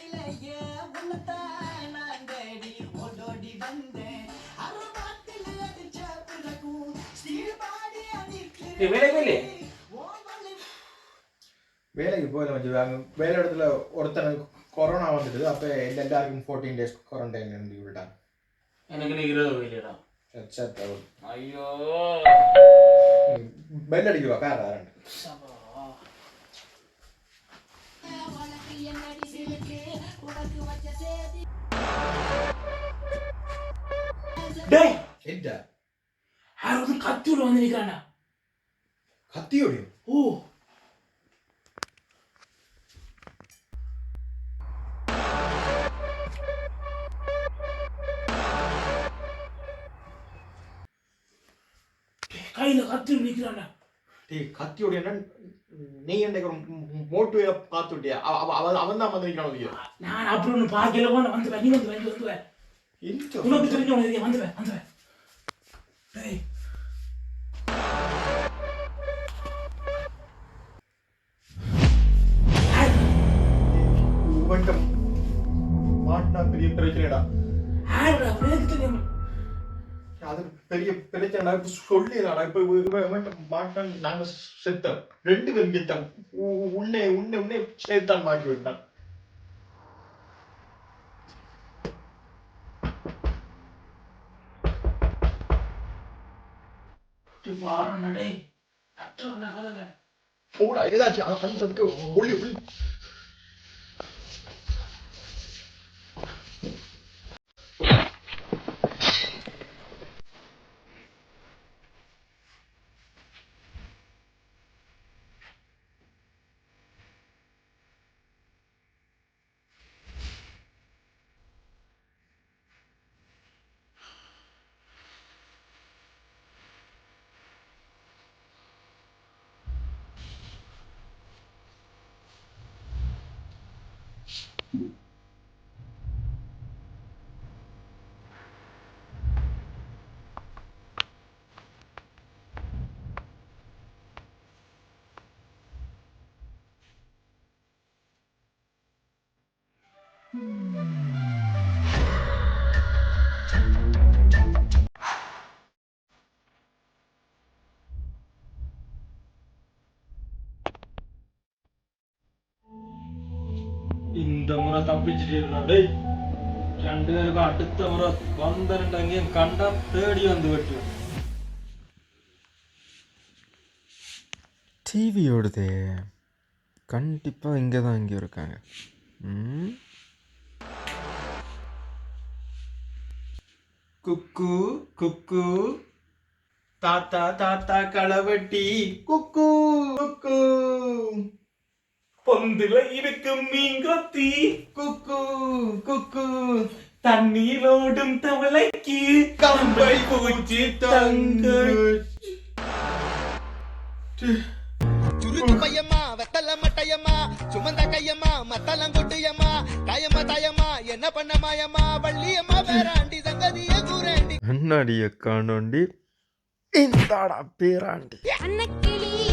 மனசிலேயே உன்னத்தான் நான் தேடி ஓடோடி வந்தேன். அரவாத்தில் அடிச்ச பிறகும் ஸ்டீல் பாடி ஏய், வேலைக்கு போயிலே? அங்க வேலை இடத்துல ஒருத்தனுக்கு கொரோனா வந்துடுது அப்போ எல்லாருக்கும் ஃபோர்டீன் டேஸ் குவாரண்டைன் இருந்து விட்டான் எனக்கு இருபது சத்த ஐயோ. பெல் அடிக்குவா? பேர் யாரண்டு டேய் என்ன யாராவது கத்தியோட வந்து நிக்கிறான்டா கத்தியோடையும் ஓ டேய், கையில கத்தியோட நிக்கிறான்டா டேய் கத்தியோடைய நீ என்னைக்கு ஒரு மோட்டுவையை பார்த்துட்டியா அவன் அவன் தான் வந்து நிற்கிறான் நான் அப்படி ஒண்ணு பாக்கல போன வந்து நீ வந்து வந்து வந்து உனக்கு தெரிஞ்சவங்க வந்து வந்து டேய். உன்கிட்ட மாட்டினா பெரிய பிரச்சனைடா. உனக்கு தெரியும். அது பெரிய பிரச்சனைடா இப்ப சொல்லிடா இப்ப மாட்டான் நாங்க செத்தோம். ரெண்டு பேரும் செத்தோம். உன்னை உன்னை உன்னை சேர்த்தான் மாட்டி விட்டான். வாரண டேய். அற்றவன கதல போடா ஏதாச்சும் அந்த அதுக்கு ஒளி ஒளி இந்த முறை தப்பிச்சுட்டு டேய் ரெண்டு பேருக்கு அடுத்த முறை வந்தனுட்டாங்க கண்டா தேடி வந்து வெட்டு டிவி ஓடுதே கண்டிப்பாக இங்கே தான் இங்கே இருக்காங்க குக்கு குக்கு தாத்தா தாத்தா களவட்டி குக்கு குக்கு பொந்துல இருக்கு மீங்கொத்தி. குக்கு குக்கு. தண்ணீரோடும் தவளைக்கு. கம்பை பூச்சி தங்கு சுருக்கு பையம்மா வெத்தல மட்டையம்மா. சுமந்த கையம்மா மத்தளம் கொட்டியம்மா. தாயம்மா தாயம்மா என்ன பண்ண மாயம்மா? வள்ளியம்மா வேறாண்டி சங்கதிய கூறேண்டி அண்ணாடியை காணோண்டி. இந்தாடா பேராண்டி. அன்னக்கிளி